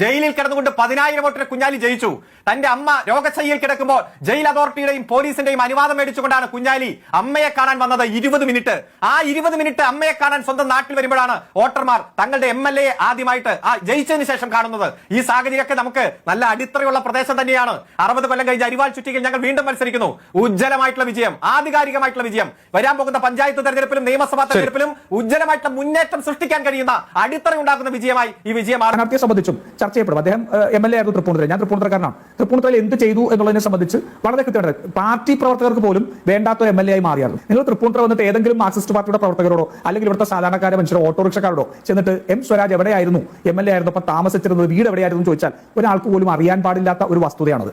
ജയിലിൽ കിടന്നുകൊണ്ട് പതിനായിരം വോട്ടിന് കുഞ്ഞാലി ജയിച്ചു. തന്റെ അമ്മ രോഗശയ്യയിൽ കിടക്കുമ്പോൾ ജയിൽ അതോറിറ്റിയുടെയും പോലീസിന്റെയും അനുവാദം മേടിച്ചുകൊണ്ടാണ് കുഞ്ഞാലി അമ്മയെ കാണാൻ വന്നത് ഇരുപത് മിനിറ്റ്. ആ ഇരുപത് മിനിറ്റ് അമ്മയെ കാണാൻ സ്വന്തം നാട്ടിൽ വരുമ്പോഴാണ് വോട്ടർമാർ തങ്ങളുടെ എം എൽ എ ആദ്യമായിട്ട് ആ ജയിച്ചതിന് ശേഷം കാണുന്നത്. ഈ സാഹചര്യമൊക്കെ നമുക്ക് നല്ല അടിത്തറയുള്ള പ്രദേശം തന്നെയാണ്. അറുപത് കൊല്ലം കഴിഞ്ഞ് അരിവാൾ ചുറ്റിക്കൽ ഞങ്ങൾ വീണ്ടും മത്സരിക്കുന്നു. ഉജ്ജ്വലമായിട്ടുള്ള വിജയം ആധികാരികമായിട്ടുള്ള വിജയം. വരാൻ പോകുന്ന പഞ്ചായത്ത് തെരഞ്ഞെടുപ്പിലും നിയമസഭാ തെരഞ്ഞെടുപ്പിലും ഉജ്ജ്വലമായിട്ടുള്ള മുന്നേറ്റം സൃഷ്ടിക്കാൻ കഴിയുന്ന അടിത്തറ ഉണ്ടാക്കുന്ന വിജയമായി ഈ വിജയം സംബന്ധിച്ചും ചർച്ച ചെയ്യപ്പെടും. അദ്ദേഹം എം എൽ എ ആയിരുന്നു തൃപ്പൂണിത്തുറ ഞാൻ തൃപ്പൂണിത്തുറക്കാരനാണ്. തൃപ്പൂണിത്തുറയിൽ എന്ത് ചെയ്തു എന്നുള്ളതിനെ സംബന്ധിച്ച് വളരെ കൃത്യമായിട്ട് പാർട്ടി പ്രവർത്തകർക്ക് പോലും വേണ്ടാത്ത എം എൽ എ ആയി മാറിയായിരുന്നു. നിങ്ങൾ തൃപ്പൂണിത്തുറ വന്നിട്ട് ഏതെങ്കിലും മാർക്സിസ്റ്റ് പാർട്ടിയുടെ പ്രവർത്തകരോടോ അല്ലെങ്കിൽ ഇവിടുത്തെ സാധാരണക്കാരെ മനുഷ്യരോ ഓട്ടോറിക്ഷക്കാരോടോ ചെന്നിട്ട് എം സ്വരാജ് എവിടെയായിരുന്നു? എം എൽ എ ആയിരുന്നു അപ്പൊ താമസിച്ചിരുന്നത് വീട് എവിടെയായിരുന്നു ചോദിച്ചാൽ ഒരാൾക്ക് പോലും അറിയാൻ പാടില്ലാത്ത ഒരു വസ്തുതയാണത്.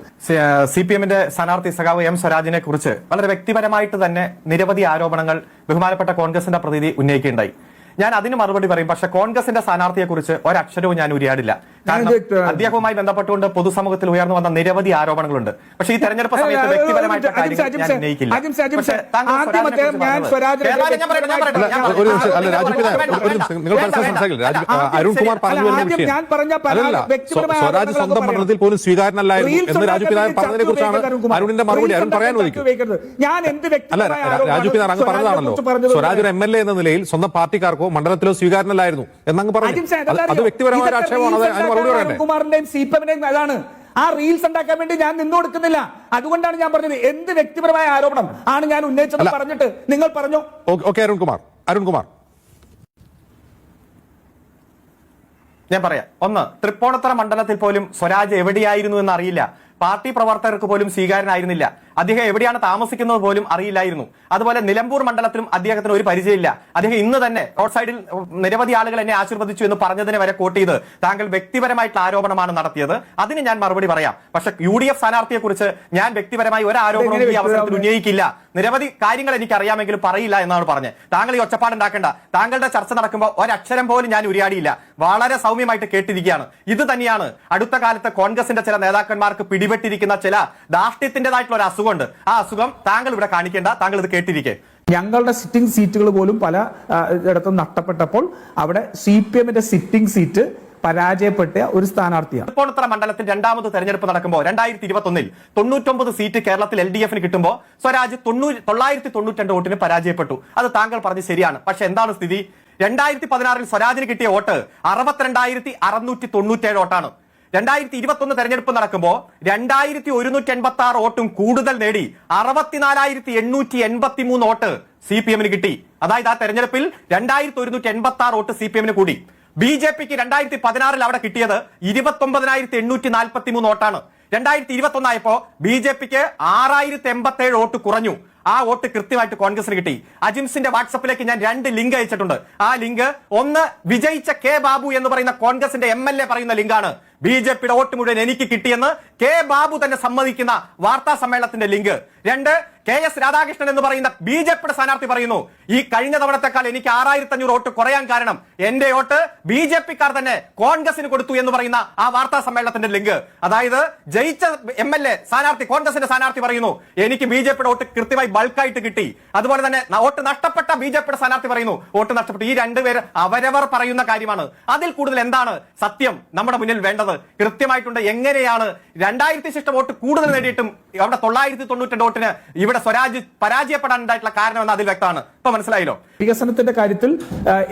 സി പി എമ്മിന്റെ സ്ഥാനാർത്ഥി സഖാവ് എം സ്വരാജിനെ കുറിച്ച് വളരെ വ്യക്തിപരമായിട്ട് തന്നെ നിരവധി ആരോപണങ്ങൾ ബഹുമാനപ്പെട്ട കോൺഗ്രസിന്റെ പ്രതിനിധി ഉന്നയിക്കുകയുണ്ടായി. ഞാൻ അതിന് മറുപടി പറയും പക്ഷെ കോൺഗ്രസിന്റെ സ്ഥാനാർത്ഥിയെ കുറിച്ച് ഒരക്ഷരവും ഞാൻ ഉരിയാടില്ല. അദ്ദേഹവുമായി ബന്ധപ്പെട്ടുകൊണ്ട് പൊതുസമൂഹത്തിൽ ഉയർന്നു വന്ന നിരവധി ആരോപണങ്ങളുണ്ട്. പക്ഷെ ഈ തെരഞ്ഞെടുപ്പ് സമയത്ത് വ്യക്തിപരമായിട്ടുള്ള അജിംസെ, ഞാൻ അജിംസെ, ഉന്നയിക്കില്ല. അജിംസെ, അജിംസെ, പക്ഷേ താങ്കൾ ആദ്യം സ്വരാജിനെ അദ്ദേഹം കുറിച്ച് ഞാൻ പറഞ്ഞത്. ഞാൻ പറയട്ടെ, ഞാൻ പറയട്ടെ, ഞാൻ പറയട്ടെ, ഞാൻ അല്ല, പറയട്ടെ. ഒരു നിമിഷം അല്ല വേണ്ട, രാജു വേണ്ട, പിതാവ്, ഒരു വേണ്ട, നിമിഷം നിങ്ങൾ വേണ്ട, പരസ്പരം വേണ്ട. സംസാരിക്കില്ല രാജു ആദ്യം അരുൺ കുമാർ പറഞ്ഞു അല്ല, വരുന്ന ആദ്യം വിഷയം ഞാൻ പറഞ്ഞ പല വ്യക്തിപരമായ സ്വരാജ് സ്വന്തം പോലും സ്വീകാരനല്ലായിരുന്നു എന്ന് രാജു പിതാവ് പറഞ്ഞതിനെ കുറിച്ചാണ് അരുണിന്റെ മറുപടി അരുൺ പറയാൻ അല്ല രാജു അങ്ങ് പറഞ്ഞതാണല്ലോ. സ്വരാജ് ഒരു എം എൽ എ എന്ന നിലയിൽ സ്വന്തം പാർട്ടിക്കാർക്കോ മണ്ഡലത്തിലോ സ്വീകാരനല്ലായിരുന്നു എന്നങ്ങ് പറഞ്ഞു. അത്? വ്യക്തിപരമായ ഒരു ആക്ഷേപമാണ് അത് അരുൺകുമാറിന്റെയും സി പി എമ്മിന്റെയും അതാണ്. ആ റീൽസ് ഉണ്ടാക്കാൻ വേണ്ടി ഞാൻ നിന്നു കൊടുക്കുന്നില്ല. അതുകൊണ്ടാണ് ഞാൻ പറഞ്ഞത്. എന്ത് വ്യക്തിപരമായ ആരോപണം ആണ് ഞാൻ ഉന്നയിച്ചത് പറഞ്ഞിട്ട് നിങ്ങൾ പറഞ്ഞു? ഓക്കെ അരുൺ കുമാർ അരുൺ കുമാർ ഞാൻ പറയാം. ഒന്ന് തൃപ്പൂണിത്തറ മണ്ഡലത്തിൽ പോലും സ്വരാജ് എവിടെയായിരുന്നു എന്ന് അറിയില്ല. പാർട്ടി പ്രവർത്തകർക്ക് പോലും സ്വീകാരനായിരുന്നില്ല അദ്ദേഹം എവിടെയാണ് താമസിക്കുന്നത് പോലും അറിയില്ലായിരുന്നു. അതുപോലെ നിലമ്പൂർ മണ്ഡലത്തിലും അദ്ദേഹത്തിന് ഒരു പരിചയമില്ല. അദ്ദേഹം ഇന്ന് തന്നെ റോഡ് സൈഡിൽ നിരവധി ആളുകൾ എന്നെ ആശീർവദിച്ചു എന്ന് പറഞ്ഞതിനെ വരെ കോട്ട് ചെയ്ത് താങ്കൾ വ്യക്തിപരമായിട്ടുള്ള ആരോപണമാണ് നടത്തിയത്. അതിന് ഞാൻ മറുപടി പറയാം. പക്ഷെ യു ഡി എഫ് സ്ഥാനാർത്ഥിയെ കുറിച്ച് ഞാൻ വ്യക്തിപരമായി ഒരു ആരോപണവും ഈ അവസരത്തിൽ ഉന്നയിക്കില്ല. നിരവധി കാര്യങ്ങൾ എനിക്ക് അറിയാമെങ്കിലും പറയില്ല എന്നാണ് പറഞ്ഞത്. താങ്കൾ ഈ ഒച്ചപ്പാടുണ്ടാക്കേണ്ട താങ്കളുടെ ചർച്ച നടക്കുമ്പോൾ ഒരക്ഷരം പോലും ഞാൻ ഉരിയാടിയില്ല. വളരെ സൗമ്യമായിട്ട് കേട്ടിരിക്കുകയാണ്. ഇത് തന്നെയാണ് അടുത്ത കാലത്ത് കോൺഗ്രസിന്റെ ചില നേതാക്കന്മാർക്ക് പിടിപെട്ടിരിക്കുന്ന ചില ദാഷ്ട്യത്തിന്റേതായിട്ടുള്ള ഒരു അസുഖമുണ്ട് ആ അസുഖം താങ്കൾ ഇവിടെ കാണിക്കേണ്ട താങ്കൾ ഇത് കേട്ടിരിക്കെ. ഞങ്ങളുടെ സിറ്റിംഗ് സീറ്റുകൾ പോലും പല ഇടത്തും നഷ്ടപ്പെട്ടപ്പോൾ അവിടെ സി പി എമ്മിന്റെ സിറ്റിംഗ് സീറ്റ് പരാജയപ്പെട്ട ഒരു സ്ഥാനാർത്ഥിയാണ്. ഇപ്പോഴത്തെ മണ്ഡലത്തിൽ രണ്ടാമത് തെരഞ്ഞെടുപ്പ് നടക്കുമ്പോൾ രണ്ടായിരത്തി ഇരുപത്തി ഒന്നിൽ തൊണ്ണൂറ്റൊമ്പത് സീറ്റ് കേരളത്തിൽ എൽ ഡി എഫിന് കിട്ടുമ്പോൾ സ്വരാജ് തൊണ്ണൂറ്റി തൊള്ളായിരത്തി തൊണ്ണൂറ്റി വോട്ടിന് പരാജയപ്പെട്ടു. അത് താങ്കൾ പറഞ്ഞ് ശരിയാണ്. പക്ഷെ എന്താണ് സ്ഥിതി? രണ്ടായിരത്തി പതിനാറിൽ സ്വരാജിന് കിട്ടിയ വോട്ട് അറുപത്തിരണ്ടായിരത്തി അറുന്നൂറ്റി തൊണ്ണൂറ്റേഴ് വോട്ടാണ്. രണ്ടായിരത്തി ഇരുപത്തി ഒന്ന് തെരഞ്ഞെടുപ്പ് നടക്കുമ്പോൾ രണ്ടായിരത്തി ഒരുന്നൂറ്റി എൺപത്തി ആറ് വോട്ടും കൂടുതൽ നേടി അറുപത്തിനാലായിരത്തി എണ്ണൂറ്റി എൺപത്തി മൂന്ന് വോട്ട് സി പി എമ്മിന് കിട്ടി. അതായത് ആ തെരഞ്ഞെടുപ്പിൽ രണ്ടായിരത്തി ഒരുന്നൂറ്റി എൺപത്തി ആറ് വോട്ട് സി പി എമ്മിന് കൂടി. ബി ജെ പിക്ക് രണ്ടായിരത്തി പതിനാറിൽ അവിടെ കിട്ടിയത് ഇരുപത്തി ഒമ്പതിനായിരത്തി എണ്ണൂറ്റി നാൽപ്പത്തി മൂന്ന് വോട്ടാണ്. രണ്ടായിരത്തി ഇരുപത്തി ഒന്നായപ്പോ ബി ജെ പിക്ക് ആറായിരത്തി എൺപത്തി ഏഴ് വോട്ട് കുറഞ്ഞു. ആ വോട്ട് കൃത്യമായിട്ട് കോൺഗ്രസിന് കിട്ടി. അജിംസിന്റെ വാട്സപ്പിലേക്ക് ഞാൻ രണ്ട് ലിങ്ക് അയച്ചിട്ടുണ്ട്. ആ ലിങ്ക് ഒന്ന് വിജയിച്ച കെ ബാബു എന്ന് പറയുന്ന കോൺഗ്രസിന്റെ എം എൽ എ പറയുന്ന ലിങ്കാണ്. ബി ജെ പിയുടെ വോട്ട് മുഴുവൻ എനിക്ക് കിട്ടിയെന്ന് കെ ബാബു തന്നെ സമ്മതിക്കുന്ന വാർത്താ സമ്മേളനത്തിന്റെ ലിങ്ക്. രണ്ട് കെ എസ് രാധാകൃഷ്ണൻ എന്ന് പറയുന്ന ബി ജെ പിയുടെ സ്ഥാനാർത്ഥി പറയുന്നു ഈ കഴിഞ്ഞ തവണത്തെക്കാൾ എനിക്ക് ആറായിരത്തി അഞ്ഞൂറ് വോട്ട് കുറയാൻ കാരണം എന്റെ വോട്ട് ബി ജെ പിക്കാർ തന്നെ കോൺഗ്രസിന് കൊടുത്തു എന്ന് പറയുന്ന ആ വാർത്താ സമ്മേളനത്തിന്റെ ലിങ്ക്. അതായത് ജയിച്ച എം എൽ എ സ്ഥാനാർത്ഥി കോൺഗ്രസിന്റെ സ്ഥാനാർത്ഥി പറയുന്നു എനിക്ക് ബി ജെ പിയുടെ വോട്ട് കൃത്യമായി ബൾക്കായിട്ട് കിട്ടി. അതുപോലെ തന്നെ വോട്ട് നഷ്ടപ്പെട്ട ബി ജെ പിയുടെ സ്ഥാനാർത്ഥി പറയുന്നു വോട്ട് നഷ്ടപ്പെട്ടു. ഈ രണ്ടുപേർ അവരവർ പറയുന്ന കാര്യമാണ്. അതിൽ കൂടുതൽ എന്താണ് സത്യം നമ്മുടെ മുന്നിൽ വേണ്ടത്? കൃത്യമായിട്ടുണ്ട്. എങ്ങനെയാണ് രണ്ടായിരത്തി ശിഷ്ട വോട്ട് കൂടുതൽ നേടിയിട്ടും അവിടെ തൊള്ളായിരത്തി തൊണ്ണൂറ്റി വോട്ടിന് ഇവിടെ സ്വരാജ് പരാജയപ്പെടാൻ ഉണ്ടായിട്ടുള്ള കാരണം എന്ന് അതിൽ വ്യക്തമാണ്. ഇപ്പൊ മനസ്സിലായല്ലോ? വികസനത്തിന്റെ കാര്യത്തിൽ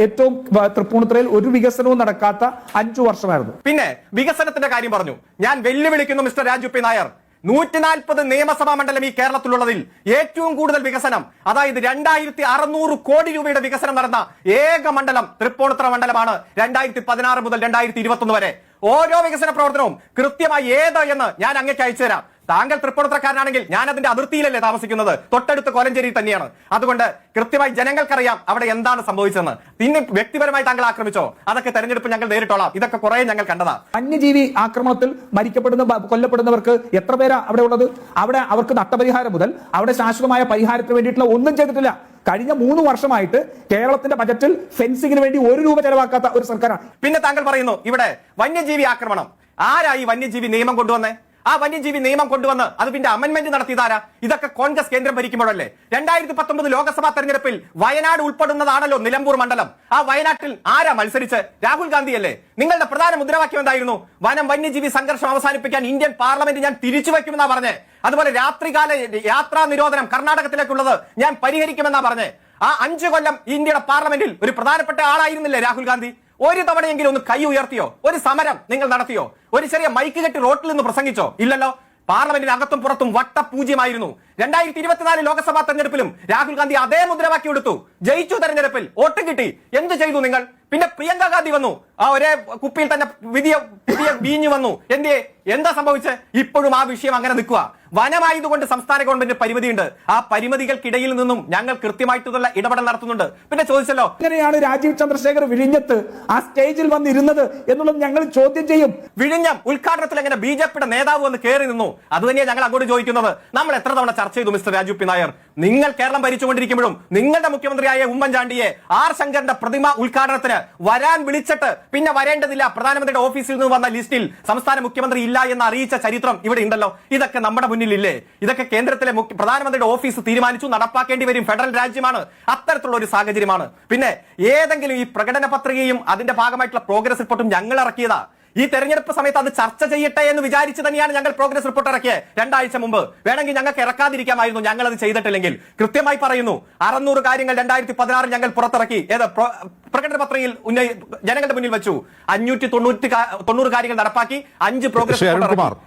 ഏറ്റവും തൃപ്പൂണിത്തറയിൽ ഒരു വികസനവും നടക്കാത്ത അഞ്ചു വർഷമായിരുന്നു. പിന്നെ വികസനത്തിന്റെ കാര്യം പറഞ്ഞു. ഞാൻ വെല്ലുവിളിക്കുന്നു മിസ്റ്റർ രാജു പി നായർ. നൂറ്റി നാൽപ്പത് നിയമസഭാ മണ്ഡലം ഈ കേരളത്തിലുള്ളതിൽ ഏറ്റവും കൂടുതൽ വികസനം അതായത് രണ്ടായിരത്തി അറുന്നൂറ് കോടി രൂപയുടെ വികസനം നടന്ന ഏക മണ്ഡലം തൃപ്പൂണിത്തുറ മണ്ഡലമാണ് രണ്ടായിരത്തി പതിനാറ് മുതൽ രണ്ടായിരത്തി ഇരുപത്തി ഒന്ന് വരെ. ഓരോ വികസന പ്രവർത്തനവും കൃത്യമായി ഏത് എന്ന് ഞാൻ അങ്ങേക്ക് അയച്ചു തരാം. താങ്കൾ തൃപ്പൂണിത്തുറക്കാരനാണെങ്കിൽ ഞാൻ അതിന്റെ അതിർത്തിയിലല്ലേ താമസിക്കുന്നത്. തൊട്ടടുത്ത് കോലഞ്ചേരി തന്നെയാണ്. അതുകൊണ്ട് കൃത്യമായി ജനങ്ങൾക്കറിയാം അവിടെ എന്താണ് സംഭവിച്ചതെന്ന്. പിന്നെ വ്യക്തിപരമായി താങ്കൾ ആക്രമിച്ചോ? അതൊക്കെ തെരഞ്ഞെടുപ്പ് ഞങ്ങൾ നേരിട്ടോളാം. ഇതൊക്കെ കുറെ ഞങ്ങൾ കണ്ടതാ. വന്യജീവി ആക്രമണത്തിൽ മരിക്കപ്പെടുന്ന കൊല്ലപ്പെടുന്നവർക്ക് എത്ര പേരാ അവിടെ ഉള്ളത്? അവിടെ അവർക്ക് നഷ്ടപരിഹാരം മുതൽ അവിടെ ശാശ്വതമായ പരിഹാരത്തിന് വേണ്ടിയിട്ടുള്ള ഒന്നും ചെയ്തിട്ടില്ല. കഴിഞ്ഞ മൂന്ന് വർഷമായിട്ട് കേരളത്തിന്റെ ബജറ്റിൽ ഫെൻസിങ്ങിന് വേണ്ടി ഒരു രൂപ ചെലവാക്കാത്ത ഒരു സർക്കാരാണ്. പിന്നെ താങ്കൾ പറയുന്നു ഇവിടെ വന്യജീവി ആക്രമണം. ആരായി വന്യജീവി നിയമം കൊണ്ടുവന്നേ? ആ വന്യജീവി നിയമം കൊണ്ടുവന്ന് അത് പിന്നെ അമെന്റ്മെന്റ് നടത്തിയതാരാ? ഇതൊക്കെ കോൺഗ്രസ് കേന്ദ്രം ഭരിക്കുമ്പോഴല്ലേ? രണ്ടായിരത്തി പത്തൊമ്പത് ലോക്സഭാ തെരഞ്ഞെടുപ്പിൽ വയനാട് ഉൾപ്പെടുന്നതാണല്ലോ നിലമ്പൂർ മണ്ഡലം. ആ വയനാട്ടിൽ ആരാ മത്സരിച്ച്? രാഹുൽ ഗാന്ധിയല്ലേ. നിങ്ങളുടെ പ്രധാന മുദ്രാവാക്യം എന്തായിരുന്നു? വനം വന്യജീവി സംഘർഷം അവസാനിപ്പിക്കാൻ ഇന്ത്യൻ പാർലമെന്റ് ഞാൻ തിരിച്ചു വയ്ക്കുമെന്നാ പറഞ്ഞേ. അതുപോലെ രാത്രികാല യാത്രാ നിരോധനം കർണാടകത്തിലേക്കുള്ളത് ഞാൻ പരിഹരിക്കുമെന്നാ പറഞ്ഞേ. ആ അഞ്ചു കൊല്ലം ഇന്ത്യയുടെ പാർലമെന്റിൽ ഒരു പ്രധാനപ്പെട്ട ആളായിരുന്നില്ലേ രാഹുൽ ഗാന്ധി? ഒരു തവണയെങ്കിലും ഒന്ന് കൈ ഉയർത്തിയോ? ഒരു സമരം നിങ്ങൾ നടത്തിയോ? ഒരു ചെറിയ മൈക്ക് കെട്ടി റോട്ടിൽ നിന്ന് പ്രസംഗിച്ചോ? ഇല്ലല്ലോ. പാർലമെന്റിന് അകത്തും പുറത്തും വട്ടപൂജ്യമായിരുന്നു. രണ്ടായിരത്തി ഇരുപത്തിനാല് ലോക്സഭാ തെരഞ്ഞെടുപ്പിലും രാഹുൽ ഗാന്ധി അതേ മുദ്രാവാക്യം എടുത്തു. ജയിച്ചു തെരഞ്ഞെടുപ്പിൽ വോട്ടും കിട്ടി. എന്ത് ചെയ്തു നിങ്ങൾ? പിന്നെ പ്രിയങ്ക ഗാന്ധി വന്നു. ആ ഒരേ കുപ്പിയിൽ തന്നെ വിധിയ പുതിയ വീഞ്ഞു വന്നു. എന്തേ എന്താ സംഭവിച്ചത് ഇപ്പോഴും ആ വിഷയം അങ്ങനെ നിൽക്കുക. വനമായതുകൊണ്ട് സംസ്ഥാന ഗവൺമെന്റ് പരിമിതിയുണ്ട്. ആ പരിമിതികൾക്കിടയിൽ നിന്നും ഞങ്ങൾ കൃത്യമായിട്ടുള്ള ഇടപെടൽ നടത്തുന്നുണ്ട്. പിന്നെ ചോദിച്ചല്ലോ? എങ്ങനെയാണ് രാജീവ് ചന്ദ്രശേഖർ വിഴിഞ്ഞത്ത് ആ സ്റ്റേജിൽ വന്നിരുന്നത് എന്നുള്ളത് ഞങ്ങൾ ചോദ്യം ചെയ്യും. വിഴിഞ്ഞം ഉദ്ഘാടനത്തിൽ എങ്ങനെ ബി ജെ പിയുടെ നേതാവ് വന്ന് കയറി നിന്നു? അത് തന്നെയാണ് ഞങ്ങൾ അങ്ങോട്ട് ചോദിക്കുന്നത്. നമ്മൾ എത്ര തവണ ചർച്ച ചെയ്തു മിസ്റ്റർ രാജു പി നായർ? നിങ്ങൾ കേരളം ഭരിച്ചുകൊണ്ടിരിക്കുമ്പോഴും നിങ്ങളുടെ മുഖ്യമന്ത്രിയായ ഉമ്മൻചാണ്ടിയെ ആർ ശങ്കറിന്റെ പ്രതിമ ഉദ്ഘാടനത്തിന് വരാൻ വിളിച്ചിട്ട് പിന്നെ വരേണ്ടതില്ല. പ്രധാനമന്ത്രിയുടെ ഓഫീസിൽ നിന്ന് വന്ന ലിസ്റ്റിൽ സംസ്ഥാന മുഖ്യമന്ത്രി ഇല്ല എന്ന് അറിയിച്ച ചരിത്രം ഇവിടെ ഉണ്ടല്ലോ. ഇതൊക്കെ നമ്മുടെ മുന്നിലില്ലേ? ഇതൊക്കെ കേന്ദ്രത്തിലെ പ്രധാനമന്ത്രിയുടെ ഓഫീസ് തീരുമാനിച്ചു നടപ്പാക്കേണ്ടി വരും ഫെഡറൽ രാജ്യമാണ്. അത്തരത്തിലുള്ള ഒരു സാഹചര്യമാണ്. പിന്നെ ഏതെങ്കിലും ഈ പ്രകടന പത്രികയും അതിന്റെ ഭാഗമായിട്ടുള്ള പ്രോഗ്രസ് റിപ്പോർട്ടും ഞങ്ങൾ ഇറക്കിയതാ. ഈ തെരഞ്ഞെടുപ്പ് സമയത്ത് അത് ചർച്ച ചെയ്യട്ടെ എന്ന് വിചാരിച്ച് തന്നെയാണ് ഞങ്ങൾ പ്രോഗ്രസ് റിപ്പോർട്ട് ഇറക്കിയത് രണ്ടാഴ്ച മുമ്പ്. വേണമെങ്കിൽ ഞങ്ങൾക്ക് ഇറക്കാതിരിക്കാമായിരുന്നു ഞങ്ങൾ അത് ചെയ്തിട്ടില്ലെങ്കിൽ. കൃത്യമായി പറയുന്നു. അറുന്നൂറ് കാര്യങ്ങൾ രണ്ടായിരത്തി പതിനാറിൽ ഞങ്ങൾ പുറത്തിറക്കി. ഏത്? പ്രോ- പ്രകടന പത്രയിൽ ഉന്നയി ജനങ്ങളുടെ മുന്നിൽ വെച്ചു. അഞ്ഞൂറ്റി തൊണ്ണൂറ്റി തൊണ്ണൂറ് കാര്യങ്ങൾ നടപ്പാക്കി. അഞ്ച് പ്രോഗ്രസ്.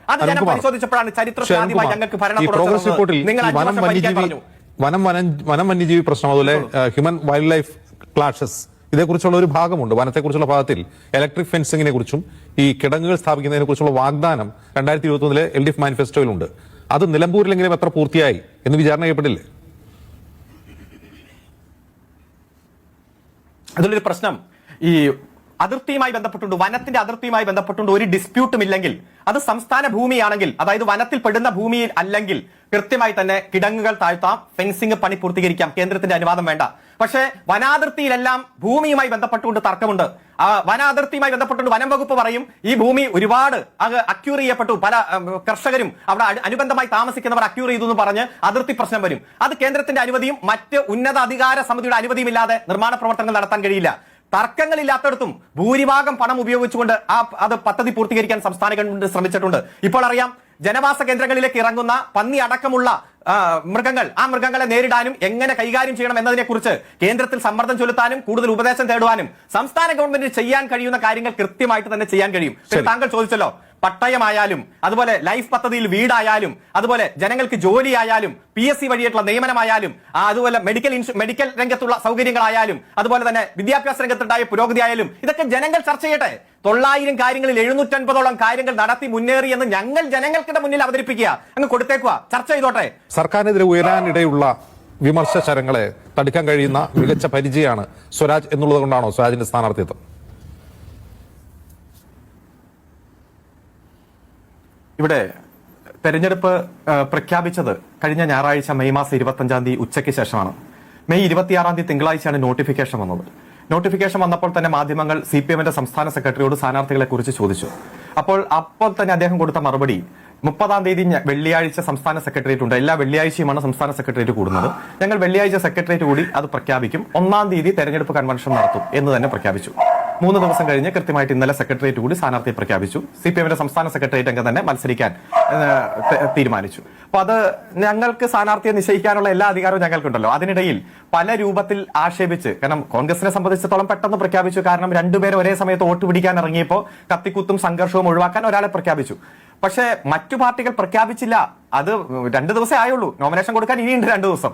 അത് ജനം അരുൺകുമാർ. പരിശോധിച്ചപ്പോഴാണ് ചരിത്രത്തിൽ ആദ്യമായി ഞങ്ങൾക്ക് ഭരണം നിങ്ങൾ അഞ്ച് വർഷം വനം വനം വന്യജീവി പ്രശ്നം അതുപോലെ ഹ്യൂമൻ വൈൽഡ് ലൈഫ് ക്ലാഷസ് ഇതേക്കുറിച്ചുള്ള ഒരു ഭാഗമുണ്ട്. വനത്തെക്കുറിച്ചുള്ള ഭാഗത്തിൽ ഇലക്ട്രിക് ഫെൻസിങ്ങിനെ കുറിച്ചും ഈ കിടങ്ങുകൾ സ്ഥാപിക്കുന്നതിനെ കുറിച്ചുള്ള വാഗ്ദാനം രണ്ടായിരത്തി ഇരുപത്തി ഒന്നിലെ എൽ ഡി എഫ് മാനിഫെസ്റ്റോയിലുണ്ട് അത് നിലമ്പൂരിലെങ്കിലും എത്ര പൂർത്തിയായി എന്ന് വിചാരണ ചെയ്യപ്പെട്ടില്ലേ? അതിലൊരു പ്രശ്നം. ഈ അതിർത്തിയുമായി ബന്ധപ്പെട്ടുണ്ട്. വനത്തിന്റെ അതിർത്തിയുമായി ബന്ധപ്പെട്ടുണ്ട്. ഒരു ഡിസ്പ്യൂട്ടും ഇല്ലെങ്കിൽ. അത് സംസ്ഥാന ഭൂമിയാണെങ്കിൽ അതായത് വനത്തിൽ പെടുന്ന ഭൂമിയിൽ അല്ലെങ്കിൽ കൃത്യമായി തന്നെ കിടങ്ങുകൾ താഴ്ത്താം. ഫെൻസിംഗ് പണി പൂർത്തീകരിക്കാം. കേന്ദ്രത്തിന്റെ അനുവാദം വേണ്ട. പക്ഷേ വനാതിർത്തിയിലെല്ലാം ഭൂമിയുമായി ബന്ധപ്പെട്ടുകൊണ്ട് തർക്കമുണ്ട്. വനാതിർത്തിയുമായി ബന്ധപ്പെട്ടുകൊണ്ട് വനം വകുപ്പ് പറയും ഈ ഭൂമി ഒരുപാട് അക്യൂർ ചെയ്യപ്പെട്ടു. പല കർഷകരും അവിടെ അനുബന്ധമായി താമസിക്കുന്നവർ അക്യൂർ ചെയ്തു എന്ന് പറഞ്ഞ് അതിർത്തി പ്രശ്നം വരും. അത് കേന്ദ്രത്തിന്റെ അനുമതിയും മറ്റ് ഉന്നത അധികാര സമിതിയുടെ അനുമതിയും ഇല്ലാതെ നിർമ്മാണ പ്രവർത്തനങ്ങൾ നടത്താൻ കഴിയില്ല. തർക്കങ്ങളില്ലാത്തടത്തും ഭൂരിഭാഗം പണം ഉപയോഗിച്ചുകൊണ്ട് ആ അത് പദ്ധതി പൂർത്തീകരിക്കാൻ സംസ്ഥാന ഗവൺമെന്റ് ശ്രമിച്ചിട്ടുണ്ട്. ഇപ്പോൾ അറിയാം ജനവാസ കേന്ദ്രങ്ങളിലേക്ക് ഇറങ്ങുന്ന പന്നി അടക്കമുള്ള മൃഗങ്ങൾ ആ മൃഗങ്ങളെ നേരിടാനും എങ്ങനെ കൈകാര്യം ചെയ്യണം എന്നതിനെക്കുറിച്ച് കേന്ദ്രത്തിൽ സമ്മർദ്ദം ചെലുത്താനും കൂടുതൽ ഉപദേശം തേടുവാനും സംസ്ഥാന ഗവൺമെന്റിന് ചെയ്യാൻ കഴിയുന്ന കാര്യങ്ങൾ കൃത്യമായിട്ട് തന്നെ ചെയ്യാൻ കഴിയും. താങ്കൾ ചോദിച്ചല്ലോ പട്ടയമായാലും അതുപോലെ ലൈഫ് പദ്ധതിയിൽ വീടായാലും അതുപോലെ ജനങ്ങൾക്ക് ജോലിയായാലും പി എസ് സി വഴിയായിട്ടുള്ള നിയമനമായാലും അതുപോലെ മെഡിക്കൽ മെഡിക്കൽ രംഗത്തുള്ള സൗകര്യങ്ങളായാലും അതുപോലെ തന്നെ വിദ്യാഭ്യാസ രംഗത്തുണ്ടായ പുരോഗതി ആയാലും ഇതൊക്കെ ജനങ്ങൾ ചർച്ച ചെയ്യട്ടെ. തൊള്ളായിരം കാര്യങ്ങളിൽ എഴുന്നൂറ്റൻപതോളം കാര്യങ്ങൾ നടത്തി മുന്നേറി എന്ന് ഞങ്ങൾ ജനങ്ങൾക്കിടെ മുന്നിൽ അവതരിപ്പിക്കുക. അങ്ങ് കൊടുത്തേക്കുക. ചർച്ച ചെയ്തോട്ടെ. സർക്കാരിനെതിരെ ഉയരാനിടയുള്ള വിമർശ ശരങ്ങളെ തടുക്കാൻ കഴിയുന്ന മികച്ച പരിചയമാണ് സ്വരാജ് എന്നുള്ളത് കൊണ്ടാണോ സ്വരാജിന്റെ സ്ഥാനാർത്ഥിത്വം? ഇവിടെ തെരഞ്ഞെടുപ്പ് പ്രഖ്യാപിച്ചത് കഴിഞ്ഞ ഞായറാഴ്ച മെയ് മാസം ഇരുപത്തി അഞ്ചാം തീയതി ഉച്ചയ്ക്ക് ശേഷമാണ്. മെയ് ഇരുപത്തിയാറാം തീയതി തിങ്കളാഴ്ചയാണ് നോട്ടിഫിക്കേഷൻ വന്നത്. നോട്ടിഫിക്കേഷൻ വന്നപ്പോൾ തന്നെ മാധ്യമങ്ങൾ സി പി എമ്മിന്റെ സംസ്ഥാന സെക്രട്ടറിയോട് സ്ഥാനാർത്ഥികളെ കുറിച്ച് ചോദിച്ചു. അപ്പോൾ അപ്പോൾ തന്നെ അദ്ദേഹം കൊടുത്ത മറുപടി മുപ്പതാം തീയതി വെള്ളിയാഴ്ച സംസ്ഥാന സെക്രട്ടേറിയറ്റ് ഉണ്ട്. എല്ലാ വെള്ളിയാഴ്ചയുമാണ് സംസ്ഥാന സെക്രട്ടേറിയറ്റ് കൂടുന്നത്. ഞങ്ങൾ വെള്ളിയാഴ്ച സെക്രട്ടേറിയറ്റ് കൂടി അത് പ്രഖ്യാപിക്കും. ഒന്നാം തീയതി തെരഞ്ഞെടുപ്പ് കൺവെൻഷൻ നടത്തും എന്ന് തന്നെ പ്രഖ്യാപിച്ചു. മൂന്ന് ദിവസം കഴിഞ്ഞ് കൃത്യമായിട്ട് ഇന്നലെ സെക്രട്ടേറിയറ്റ് കൂടി സ്ഥാനാർത്ഥിയെ പ്രഖ്യാപിച്ചു. സി പി എമ്മിന്റെ സംസ്ഥാന സെക്രട്ടേറിയറ്റ് അംഗം തന്നെ മത്സരിക്കാൻ തീരുമാനിച്ചു. അപ്പൊ അത് ഞങ്ങൾക്ക് സ്ഥാനാർത്ഥിയെ നിശ്ചയിക്കാനുള്ള എല്ലാ അധികാരവും ഞങ്ങൾക്കുണ്ടല്ലോ. അതിനിടയിൽ പല രൂപത്തിൽ ആക്ഷേപിച്ച് കാരണം കോൺഗ്രസിനെ സംബന്ധിച്ചിടത്തോളം പെട്ടെന്ന് പ്രഖ്യാപിച്ചു. കാരണം രണ്ടുപേരും ഒരേ സമയത്ത് വോട്ട് പിടിക്കാൻ ഇറങ്ങിയപ്പോൾ കത്തിക്കുത്തും സംഘർഷവും ഒഴിവാക്കാൻ ഒരാളെ പ്രഖ്യാപിച്ചു. പക്ഷേ മറ്റു പാർട്ടികൾ പ്രഖ്യാപിച്ചില്ല. അത് രണ്ട് ദിവസമേ ആയുള്ളൂ. നോമിനേഷൻ കൊടുക്കാൻ ഇനിയുണ്ട് രണ്ട് ദിവസം.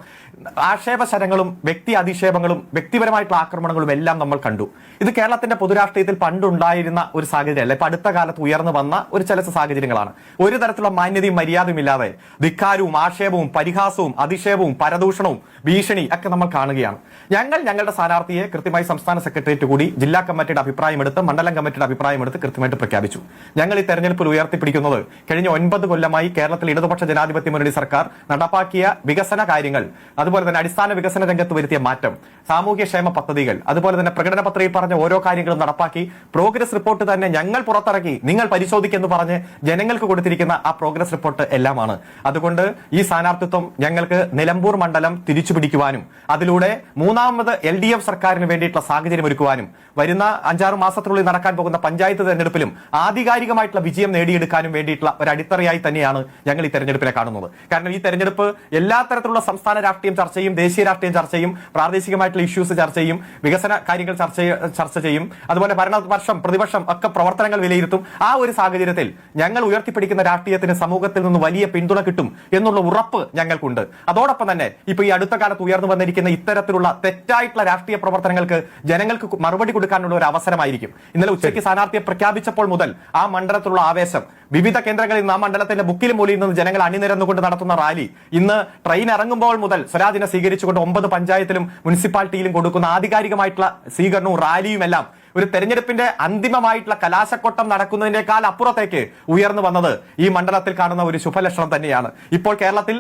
ആക്ഷേപ ശരങ്ങളും വ്യക്തി അധിക്ഷേപങ്ങളും വ്യക്തിപരമായിട്ടുള്ള ആക്രമണങ്ങളും എല്ലാം നമ്മൾ കണ്ടു. ഇത് കേരളത്തിന്റെ പൊതുരാഷ്ട്രീയത്തിൽ പണ്ടുണ്ടായിരുന്ന ഒരു സാഹചര്യമല്ല ഇപ്പൊ അടുത്ത കാലത്ത് ഉയർന്നു വന്ന ഒരു ചില സാഹചര്യങ്ങളാണ്. ഒരു തരത്തിലുള്ള മാന്യതയും മര്യാദയും ഇല്ലാതെ ധിക്കാരവും ആക്ഷേപവും പരിഹാസവും അധിക്ഷേപവും പരദൂഷണവും ഭീഷണി ഒക്കെ നമ്മൾ കാണുകയാണ്. ഞങ്ങൾ ഞങ്ങളുടെ സ്ഥാനാർത്ഥിയെ കൃത്യമായി സംസ്ഥാന സെക്രട്ടേറിയറ്റ് കൂടി ജില്ലാ കമ്മിറ്റിയുടെ അഭിപ്രായം എടുത്ത് മണ്ഡലം കമ്മിറ്റിയുടെ അഭിപ്രായം എടുത്ത് കൃത്യമായിട്ട് പ്രഖ്യാപിച്ചു. ഞങ്ങൾ ഈ തെരഞ്ഞെടുപ്പിൽ ഉയർത്തിപ്പിടിക്കുന്നത് കഴിഞ്ഞ ഒൻപത് കൊല്ലമായി കേരളത്തിൽ ഇടതുപക്ഷ ജനാധിപത്യ മുന്നണി സർക്കാർ നടപ്പാക്കിയ വികസന കാര്യങ്ങൾ അതുപോലെ തന്നെ അടിസ്ഥാന വികസന രംഗത്ത് വരുത്തിയ മാറ്റം സാമൂഹ്യക്ഷേമ പദ്ധതികൾ അതുപോലെ തന്നെ പ്രകടന പത്രികയിൽ പറഞ്ഞ ഓരോ കാര്യങ്ങളും നടപ്പാക്കി പ്രോഗ്രസ് റിപ്പോർട്ട് തന്നെ ഞങ്ങൾ പുറത്തിറക്കി നിങ്ങൾ പരിശോധിക്കെന്ന് പറഞ്ഞ് ജനങ്ങൾക്ക് കൊടുത്തിരിക്കുന്ന ആ പ്രോഗ്രസ് റിപ്പോർട്ട് എല്ലാമാണ്. അതുകൊണ്ട് ഈ സ്ഥാനാർത്ഥിത്വം ഞങ്ങൾക്ക് നിലമ്പൂർ മണ്ഡലം തിരിച്ചു പിടിക്കുവാനും അതിലൂടെ മൂന്നാമത് എൽ ഡി എഫ് സർക്കാരിന് വേണ്ടിയിട്ടുള്ള സാഹചര്യം ഒരുക്കുവാനും വരുന്ന അഞ്ചാറ് മാസത്തിനുള്ളിൽ നടക്കാൻ പോകുന്ന പഞ്ചായത്ത് തെരഞ്ഞെടുപ്പിലും ആധികാരികമായിട്ടുള്ള വിജയം നേടിയെടുക്കാനും വേണ്ടിയിട്ടുള്ള ഒരു അടിത്തറയായി തന്നെയാണ് ഞങ്ങൾ ഈ തെരഞ്ഞെടുപ്പിനെ കാണുന്നത്. കാരണം ഈ തെരഞ്ഞെടുപ്പ് എല്ലാ തരത്തിലുള്ള സംസ്ഥാന രാഷ്ട്രീയം ചർച്ച ചെയ്യും ദേശീയ രാഷ്ട്രീയം ചർച്ച ചെയ്യും പ്രാദേശികമായിട്ടുള്ള ഇഷ്യൂസ് ചർച്ച ചെയ്യും വികസന കാര്യങ്ങൾ ചർച്ച ചർച്ച ചെയ്യും അതുപോലെ ഭരണപക്ഷം പ്രതിപക്ഷം ഒക്കെ പ്രവർത്തനങ്ങൾ വിലയിരുത്തും. ആ ഒരു സാഹചര്യത്തിൽ ഞങ്ങൾ ഉയർത്തിപ്പിടിക്കുന്ന രാഷ്ട്രീയത്തിന് സമൂഹത്തിൽ നിന്ന് വലിയ പിന്തുണ കിട്ടും എന്നുള്ള ഉറപ്പ് ഞങ്ങൾക്കുണ്ട്. അതോടൊപ്പം തന്നെ ഇപ്പൊ ഈ അടുത്ത കാലത്ത് ഉയർന്നു വന്നിരിക്കുന്ന ഇത്തരത്തിലുള്ള തെറ്റായിട്ടുള്ള രാഷ്ട്രീയ പ്രവർത്തനങ്ങൾക്ക് ജനങ്ങൾക്ക് മറുപടി കൊടുക്കാനുള്ള ഒരു അവസരമായിരിക്കും. ഇന്നലെ ഉച്ചയ്ക്ക് സ്ഥാനാർത്ഥിയെ പ്രഖ്യാപിച്ചപ്പോൾ മുതൽ ആ മണ്ഡലത്തിലുള്ള ആവേശം വിവിധ കേന്ദ്രങ്ങളിൽ നിന്ന് ആ മണ്ഡലത്തിന്റെ ബുക്കിലും മൂലയിൽ നിന്ന് ജനങ്ങൾ അണിനിരന്നുകൊണ്ട് നടത്തുന്ന റാലി. ഇന്ന് ട്രെയിൻ ഇറങ്ങുമ്പോൾ മുതൽ സ്വരാജിനെ സ്വീകരിച്ചുകൊണ്ട് ഒമ്പത് പഞ്ചായത്തിലും മുനിസിപ്പാലിറ്റിയിലും കൊടുക്കുന്ന ആധികാരികമായിട്ടുള്ള സ്വീകരണവും റാലിയും എല്ലാം ഒരു തെരഞ്ഞെടുപ്പിന്റെ അന്തിമമായിട്ടുള്ള കലാശക്കൊട്ടം നടക്കുന്നതിനേക്കാൾ അപ്പുറത്തേക്ക് ഉയർന്നു വന്നത് ഈ മണ്ഡലത്തിൽ കാണുന്ന ഒരു ശുഭലക്ഷണം തന്നെയാണ്. ഇപ്പോൾ കേരളത്തിൽ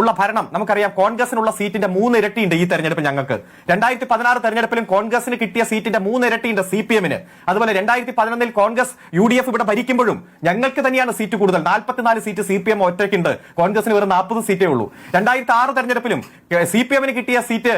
ഉള്ള ഭരണം നമുക്കറിയാം കോൺഗ്രസിനുള്ള സീറ്റിന്റെ മൂന്ന് ഇരട്ടിയുണ്ട് ഈ തെരഞ്ഞെടുപ്പ് ഞങ്ങൾക്ക്. രണ്ടായിരത്തി പതിനാറ് തെരഞ്ഞെടുപ്പിലും കോൺഗ്രസിന് കിട്ടിയ സീറ്റിന്റെ മൂന്ന് ഇരട്ടിയുണ്ട് സി പി എമ്മിന് അതുപോലെ രണ്ടായിരത്തി പതിനൊന്നിൽ കോൺഗ്രസ് യു ഡി എഫ് ഇവിടെ ഭരിക്കുമ്പോഴും ഞങ്ങൾക്ക് തന്നെയാണ് സീറ്റ് കൂടുതൽ. നാൽപ്പത്തിനാല് സീറ്റ് സി പി എം ഒറ്റയ്ക്കുണ്ട്. കോൺഗ്രസിന് വെറും നാൽപ്പത് സീറ്റേ ഉള്ളൂ. രണ്ടായിരത്തി ആറ് തെരഞ്ഞെടുപ്പിലും സി പി എമ്മിന് കിട്ടിയ സീറ്റ്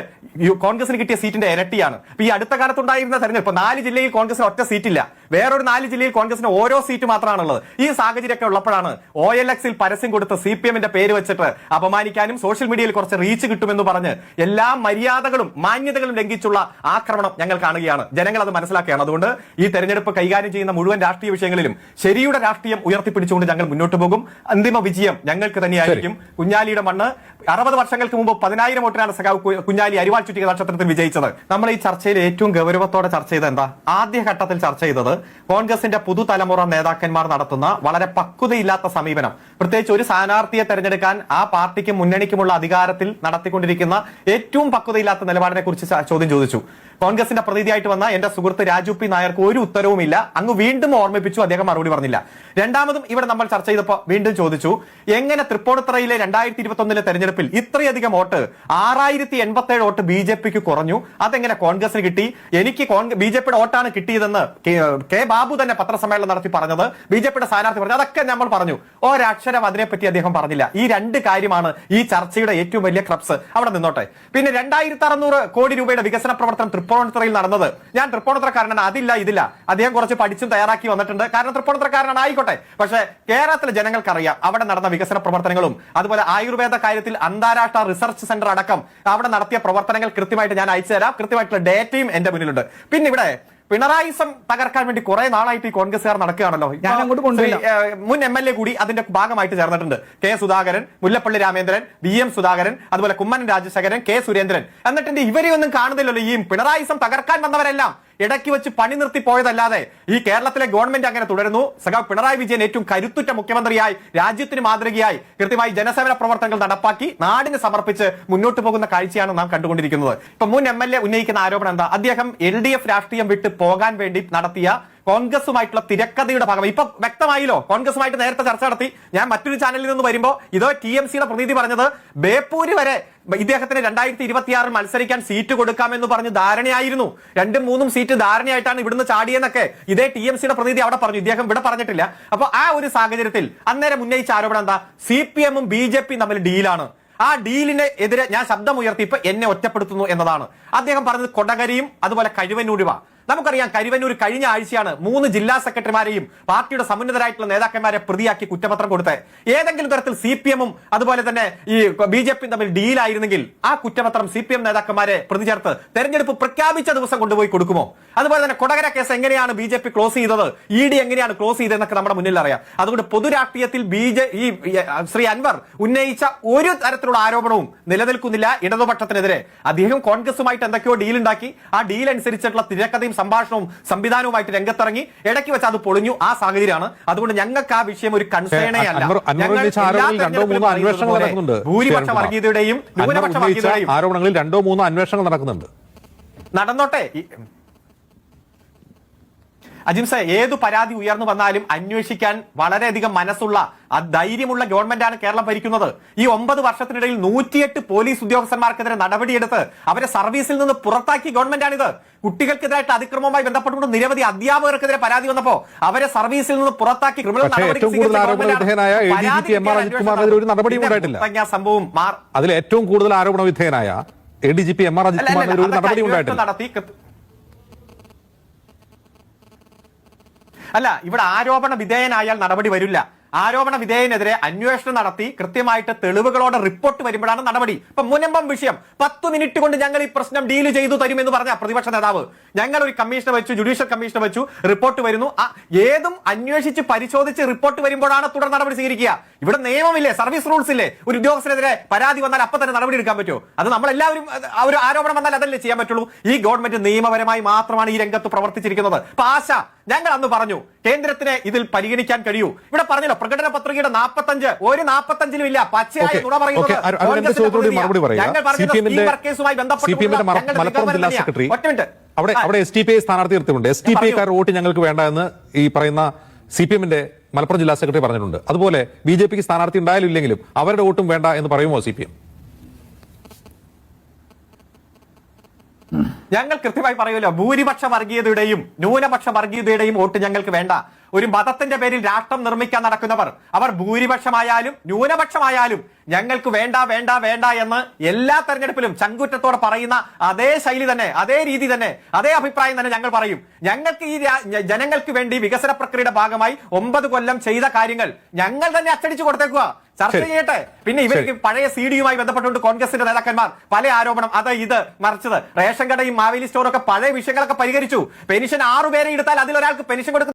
കോൺഗ്രസിന് കിട്ടിയ സീറ്റിന്റെ ഇരട്ടിയാണ്. ഈ അടുത്ത കാലത്തുണ്ടായിരുന്ന തെരഞ്ഞെടുപ്പ് നാല് ജില്ലയിൽ കോൺഗ്രസിന് ഒറ്റ സീറ്റില്ല. വേറൊരു നാല് ജില്ലയിൽ കോൺഗ്രസിന് ഓരോ സീറ്റ് മാത്രമാണുള്ളത്. ഈ സാഹചര്യമൊക്കെ ഉള്ളപ്പോഴാണ് ഒ എൽ എക്സിൽ പരസ്യം കൊടുത്ത് സി പി എമ്മിന്റെ പേര് വെച്ചിട്ട് അപമാനിക്കാനും സോഷ്യൽ മീഡിയയിൽ കുറച്ച് റീച്ച് കിട്ടുമെന്ന് പറഞ്ഞ് എല്ലാ മര്യാദകളും മാന്യതകളും ലംഘിച്ചുള്ള ആക്രമണം ഞങ്ങൾ കാണുകയാണ്. ജനങ്ങൾ അത് മനസ്സിലാക്കുകയാണ്. അതുകൊണ്ട് ഈ തെരഞ്ഞെടുപ്പ് കൈകാര്യം ചെയ്യുന്ന മുഴുവൻ രാഷ്ട്രീയ വിഷയങ്ങളിലും ശരിയുടെ രാഷ്ട്രീയം ഉയർത്തിപ്പിടിച്ചുകൊണ്ട് ഞങ്ങൾ മുന്നോട്ട് പോകും. അന്തിമ വിജയം ഞങ്ങൾക്ക് തന്നെയായിരിക്കും. കുഞ്ഞാലിയുടെ മണ്ണ് അറുപത് വർഷങ്ങൾക്ക് മുമ്പ് പതിനായിരം വോട്ടിനാണ് സഖാവ് കുഞ്ഞാലി അരിവാൾ ചുറ്റിക നക്ഷത്രത്തിൽ വിജയിച്ചത്. നമ്മൾ ഈ ചർച്ചയിൽ ഏറ്റവും ഗൗരവത്തോടെ ചർച്ച ചെയ്തത് എന്താ? ആദ്യഘട്ടത്തിൽ ചർച്ച ചെയ്തത് കോൺഗ്രസിന്റെ പുതുതലമുറ നേതാക്കന്മാർ നടത്തുന്ന വളരെ പക്വതയില്ലാത്ത സമീപനം. പ്രത്യേകിച്ച് ഒരു സ്ഥാനാർത്ഥിയെ തെരഞ്ഞെടുക്കാൻ ആ പാർട്ടിക്ക് മുന്നണിക്കുമുള്ള അധികാരത്തിൽ നടത്തിക്കൊണ്ടിരിക്കുന്ന ഏറ്റവും പക്വതയില്ലാത്ത നിലപാടിനെ കുറിച്ച് ചോദ്യം ചോദിച്ചു. കോൺഗ്രസിന്റെ പ്രതിനിധിയായിട്ട് വന്ന എന്റെ സുഹൃത്ത് രാജു പി നായർക്ക് ഒരു ഉത്തരവുമില്ല. അങ്ങ് വീണ്ടും ഓർമ്മിപ്പിച്ചു അദ്ദേഹം മറുപടി പറഞ്ഞില്ല. രണ്ടാമതും ഇവിടെ നമ്മൾ ചർച്ച ചെയ്തപ്പോൾ വീണ്ടും ചോദിച്ചു എങ്ങനെ തൃപ്പൂണിത്തറയിലെ രണ്ടായിരത്തി ഇരുപത്തി ഒന്നിലെ തെരഞ്ഞെടുപ്പിൽ ഇത്രയധികം വോട്ട് ആറായിരത്തി എൺപത്തി ഏഴ് വോട്ട് ബി ജെ പിക്ക് കുറഞ്ഞു അതെങ്ങനെ കോൺഗ്രസിന് കിട്ടി? എനിക്ക് ബി ജെ പിയുടെ വോട്ടാണ് കിട്ടിയതെന്ന് കെ- ബാബു തന്നെ പത്രസമ്മേളനം നടത്തി പറഞ്ഞത് ബി ജെ പിയുടെ സ്ഥാനാർത്ഥി പറഞ്ഞു. അതൊക്കെ നമ്മൾ പറഞ്ഞു. ഒരക്ഷരം അതിനെപ്പറ്റി അദ്ദേഹം പറഞ്ഞില്ല. ഈ രണ്ട് കാര്യമാണ് ഈ ചർച്ചയുടെ ഏറ്റവും വലിയ ക്രബ്സ്. അവിടെ നിന്നോട്ടെ. പിന്നെ രണ്ടായിരത്തി അറുന്നൂറ് കോടി രൂപയുടെ വികസന പ്രവർത്തനം തൃപ്പൂണിത്തുറയിൽ നടന്നത്. ഞാൻ തൃപ്പൂണിത്തുറക്കാരനാണ്. അതില്ല ഇതില്ല. അദ്ദേഹം കുറച്ച് പഠിച്ചും തയ്യാറാക്കി വന്നിട്ടുണ്ട്. കാരണം തൃപ്പൂണിത്തുറക്കാരനാണ് ആയിക്കോട്ടെ പക്ഷേ കേരളത്തിലെ ജനങ്ങൾക്കറിയാം അവിടെ നടന്ന വികസന പ്രവർത്തനങ്ങളും അതുപോലെ ആയുർവേദ കാര്യത്തിൽ അന്താരാഷ്ട്ര റിസർച്ച് സെന്റർ അടക്കം അവിടെ നടത്തിയ പ്രവർത്തനങ്ങൾ കൃത്യമായിട്ട് ഞാൻ അയച്ചു തരാം. കൃത്യമായിട്ടുള്ള ഡേറ്റയും എന്റെ മുന്നിലുണ്ട്. പിന്നെ ഇവിടെ പിണറായിസം തകർക്കാൻ വേണ്ടി കുറെ നാളായിട്ട് ഈ കോൺഗ്രസ്സുകാർ നടക്കുകയാണല്ലോ. ഞാൻ അങ്ങോട്ട് കൊണ്ടുവരില്ല. മുൻ എം എൽ എ കൂടി അതിന്റെ ഭാഗമായിട്ട് ചേർന്നിട്ടുണ്ട്. K Sudhakaran Mullappally Ramendran V M Sudhakaran അതുപോലെ കുമ്മനം രാജശേഖരൻ കെ സുരേന്ദ്രൻ. എന്നിട്ട് ഇവരെയൊന്നും കാണുന്നില്ലല്ലോ ഈ പിണറായിസം തകർക്കാൻ വന്നവരെല്ലാം. ഇടയ്ക്ക് വെച്ച് പണി നിർത്തി പോയതല്ലാതെ ഈ കേരളത്തിലെ ഗവൺമെന്റ് അങ്ങനെ തുടരുന്നു. സഖാവ് പിണറായി വിജയൻ ഏറ്റവും കരുത്തുറ്റ മുഖ്യമന്ത്രിയായി രാജ്യത്തിന് മാതൃകയായി കൃത്യമായി ജനസേവന പ്രവർത്തനങ്ങൾ നടപ്പാക്കി നാടിന് സമർപ്പിച്ച് മുന്നോട്ട് പോകുന്ന കാഴ്ചയാണ് നാം കണ്ടുകൊണ്ടിരിക്കുന്നത്. ഇപ്പൊ മുൻ എം ഉന്നയിക്കുന്ന ആരോപണം എന്താ? അദ്ദേഹം എൽ രാഷ്ട്രീയം വിട്ട് പോകാൻ വേണ്ടി നടത്തിയ കോൺഗ്രസുമായിട്ടുള്ള തിരക്കഥയുടെ ഭാഗം. ഇപ്പൊ വ്യക്തമായില്ലോ കോൺഗ്രസുമായിട്ട് നേരത്തെ ചർച്ച നടത്തി. ഞാൻ മറ്റൊരു ചാനലിൽ നിന്ന് വരുമ്പോൾ ഇതോ ടി എം സിയുടെ പ്രതിനിധി പറഞ്ഞത് ബേപ്പൂര് വരെ ഇദ്ദേഹത്തിന് രണ്ടായിരത്തി ഇരുപത്തിയാറിൽ മത്സരിക്കാൻ സീറ്റ് കൊടുക്കാമെന്ന് പറഞ്ഞ് ധാരണയായിരുന്നു. രണ്ടും മൂന്നും സീറ്റ് ധാരണയായിട്ടാണ് ഇവിടുന്ന് ചാടിയെന്നൊക്കെ ഇതേ ടി എം സിയുടെ പ്രതിനിധി അവിടെ പറഞ്ഞു. ഇദ്ദേഹം ഇവിടെ പറഞ്ഞിട്ടില്ല. അപ്പൊ ആ ഒരു സാഹചര്യത്തിൽ അന്നേരം ഉന്നയിച്ച ആരോപണം എന്താ? സി പി എമ്മും ബി ജെ പിയും തമ്മിൽ ഡീലാണ്. ആ ഡീലിനെ എതിരെ ഞാൻ ശബ്ദം ഉയർത്തി ഇപ്പൊ എന്നെ ഒറ്റപ്പെടുത്തുന്നു എന്നതാണ്. അദ്ദേഹം പറഞ്ഞത് കൊടകരയും അതുപോലെ കഴിവന്നൂരുവാ നമുക്കറിയാം കരുവന്നൂർ കഴിഞ്ഞ ആഴ്ചയാണ് മൂന്ന് ജില്ലാ സെക്രട്ടറിമാരെയും പാർട്ടിയുടെ സമുന്നതരായിട്ടുള്ള നേതാക്കന്മാരെ പ്രതിയാക്കി കുറ്റപത്രം കൊടുത്തത്. ഏതെങ്കിലും തരത്തിൽ സി പി എമ്മും അതുപോലെ തന്നെ ഈ ബി ജെ പിയും തമ്മിൽ ഡീലായിരുന്നെങ്കിൽ ആ കുറ്റപത്രം സി പി എം നേതാക്കന്മാരെ പ്രതി ചേർത്ത് തെരഞ്ഞെടുപ്പ് പ്രഖ്യാപിച്ച ദിവസം കൊണ്ടുപോയി കൊടുക്കുമോ? അതുപോലെ തന്നെ കൊടകര കേസ് എങ്ങനെയാണ് ബി ജെ പി ക്ലോസ് ചെയ്തത്? ഇ ഡി എങ്ങനെയാണ് ക്ലോസ് ചെയ്തതെന്നൊക്കെ നമ്മുടെ മുന്നിൽ അറിയാം. അതുകൊണ്ട് പൊതുരാഷ്ട്രീയത്തിൽ ബി ജെ ഈ ശ്രീ അൻവർ ഉന്നയിച്ച ഒരു തരത്തിലുള്ള ആരോപണവും നിലനിൽക്കുന്നില്ല ഇടതുപക്ഷത്തിനെതിരെ. അദ്ദേഹം കോൺഗ്രസുമായിട്ട് എന്തൊക്കെയോ ഡീൽ ഉണ്ടാക്കി ആ ഡീൽ അനുസരിച്ചിട്ടുള്ള തിരക്കഥയും സംഭാഷണവും സംവിധാനവുമായിട്ട് രംഗത്തിറങ്ങി ഇടയ്ക്ക് വെച്ച് അത് പൊളിഞ്ഞു ആ സാഹചര്യമാണ്. അതുകൊണ്ട് ഞങ്ങൾക്ക് ആ വിഷയം ഒരു തെരഞ്ഞെടുപ്പിലും നടക്കുന്നുണ്ട്. ഭൂരിപക്ഷ വർഗീയതയുടെയും ന്യൂനപക്ഷ വർഗീയതയുടെയും ആരോപണങ്ങളിൽ രണ്ടോ മൂന്നോ അന്വേഷണങ്ങൾ നടക്കുന്നുണ്ട്. നടന്നോട്ടെ. അജിംസ ഏതു പരാതി ഉയർന്നു വന്നാലും അന്വേഷിക്കാൻ വളരെയധികം മനസ്സുള്ള ആ ധൈര്യമുള്ള ഗവൺമെന്റാണ് കേരളം ഭരിക്കുന്നത്. ഈ ഒമ്പത് വർഷത്തിനിടയിൽ നൂറ്റിയെട്ട് പോലീസ് ഉദ്യോഗസ്ഥന്മാർക്കെതിരെ നടപടിയെടുത്ത് അവരെ സർവീസിൽ നിന്ന് പുറത്താക്കിയ ഗവൺമെന്റാണിത്. കുട്ടികൾക്കെതിരായിട്ട് അതിക്രമവുമായി ബന്ധപ്പെട്ടുകൊണ്ട് നിരവധി അധ്യാപകർക്കെതിരെ പരാതി വന്നപ്പോ അവരെ സർവീസിൽ നിന്ന് പുറത്താക്കി ക്രിമിനൽ നടപടി സംഭവം മാർ അതിൽ ഏറ്റവും കൂടുതൽ ആരോപണ വിധേയനായ A D G P M R Ajith കുമാറിനെതിരെ ഒരു നടപടി ഉണ്ടായിട്ടില്ല നടത്തി കൃത്യ- അല്ല ഇവിടെ ആരോപണ വിധേയനായാൽ നടപടി വരില്ല. ആരോപണ വിധേയനെതിരെ അന്വേഷണം നടത്തി കൃത്യമായിട്ട് തെളിവുകളോടെ റിപ്പോർട്ട് വരുമ്പോഴാണ് നടപടി. ഇപ്പൊ മുനമ്പം വിഷയം. പത്ത് മിനിറ്റ് കൊണ്ട് ഞങ്ങൾ ഈ പ്രശ്നം ഡീൽ ചെയ്തു തരും എന്ന് പറഞ്ഞ പ്രതിപക്ഷ നേതാവ്. ഞങ്ങൾ ഒരു കമ്മീഷൻ വെച്ചു ജുഡീഷ്യൽ കമ്മീഷൻ വെച്ചു റിപ്പോർട്ട് വരുന്നു. ആ ഏതും അന്വേഷിച്ച് പരിശോധിച്ച് റിപ്പോർട്ട് വരുമ്പോഴാണ് തുടർ നടപടി സ്വീകരിക്കുക. ഇവിടെ നിയമമില്ലേ സർവീസ് റൂൾസ് ഇല്ലേ ഒരു ഉദ്യോഗസ്ഥനെതിരെ പരാതി വന്നാൽ അപ്പൊ തന്നെ നടപടി എടുക്കാൻ പറ്റുമോ? അത് നമ്മളെല്ലാവരും ഒരു ആരോപണം വന്നാൽ അതല്ലേ ചെയ്യാൻ പറ്റുള്ളൂ. ഈ ഗവൺമെന്റ് നിയമപരമായി മാത്രമാണ് ഈ രംഗത്ത് പ്രവർത്തിച്ചിരിക്കുന്നത്. അപ്പൊ ഞങ്ങൾ അന്ന് പറഞ്ഞു കേന്ദ്രത്തിന് ഇതിൽ പരിഗണിക്കാൻ കഴിയൂ. ഇവിടെ പറഞ്ഞല്ലോ പ്രകടന പത്രികയുടെ നാൽപ്പത്തഞ്ച് ഒരു നാൽപ്പത്തഞ്ചിലും ഇല്ല. പച്ചയായി നുണ പറയുന്നത്. ഒറ്റ മിനിറ്റ്. അവിടെ അവിടെ എസ് ടി പി ഐ സ്ഥാനാർത്ഥി നിർത്തിയിട്ടുണ്ട്. എസ് ടി പി ഐക്കാർ വോട്ട് ഞങ്ങൾക്ക് വേണ്ട എന്ന് ഈ പറയുന്ന സി പി എമ്മിന്റെ മലപ്പുറം ജില്ലാ സെക്രട്ടറി പറഞ്ഞിട്ടുണ്ട്. അതുപോലെ ബി ജെ പിക്ക് സ്ഥാനാർത്ഥി ഉണ്ടായാലും ഇല്ലെങ്കിലും അവരുടെ വോട്ടും വേണ്ട എന്ന് പറയുമോ സി പി എം? ഞങ്ങൾ കൃത്യമായി പറയുമല്ലോ ഭൂരിപക്ഷ വർഗീയതയുടെയും ന്യൂനപക്ഷ വർഗീയതയുടെയും വോട്ട് ഞങ്ങൾക്ക് വേണ്ട. ഒരു മതത്തിന്റെ പേരിൽ രാഷ്ട്രം നിർമ്മിക്കാൻ നടക്കുന്നവർ അവർ ഭൂരിപക്ഷമായാലും ന്യൂനപക്ഷമായാലും ഞങ്ങൾക്ക് വേണ്ട വേണ്ട വേണ്ട എന്ന് എല്ലാ തെരഞ്ഞെടുപ്പിലും ചങ്കുറ്റത്തോടെ പറയുന്ന അതേ ശൈലി തന്നെ അതേ രീതി തന്നെ അതേ അഭിപ്രായം തന്നെ ഞങ്ങൾ പറയും. ഞങ്ങൾക്ക് ഈ ജനങ്ങൾക്ക് വേണ്ടി വികസന പ്രക്രിയയുടെ ഭാഗമായി ഒമ്പത് കൊല്ലം ചെയ്ത കാര്യങ്ങൾ ഞങ്ങൾ തന്നെ അച്ചടിച്ചു കൊടുത്തേക്കുക ചർച്ച ചെയ്യട്ടെ. പിന്നെ ഇവർക്ക് പഴയ സി ഡിയുമായി ബന്ധപ്പെട്ടുകൊണ്ട് കോൺഗ്രസിന്റെ നേതാക്കന്മാർ പല ആരോപണം അത് ഇത് മറിച്ചത്. റേഷൻ കടയും മാവേലി സ്റ്റോറും ഒക്കെ പഴയ വിഷയങ്ങളൊക്കെ പരിഹരിച്ചു. പെൻഷൻ ആറുപേരെ എടുത്താൽ അതിലൊരാൾക്ക് പെൻഷൻ കൊടുക്കും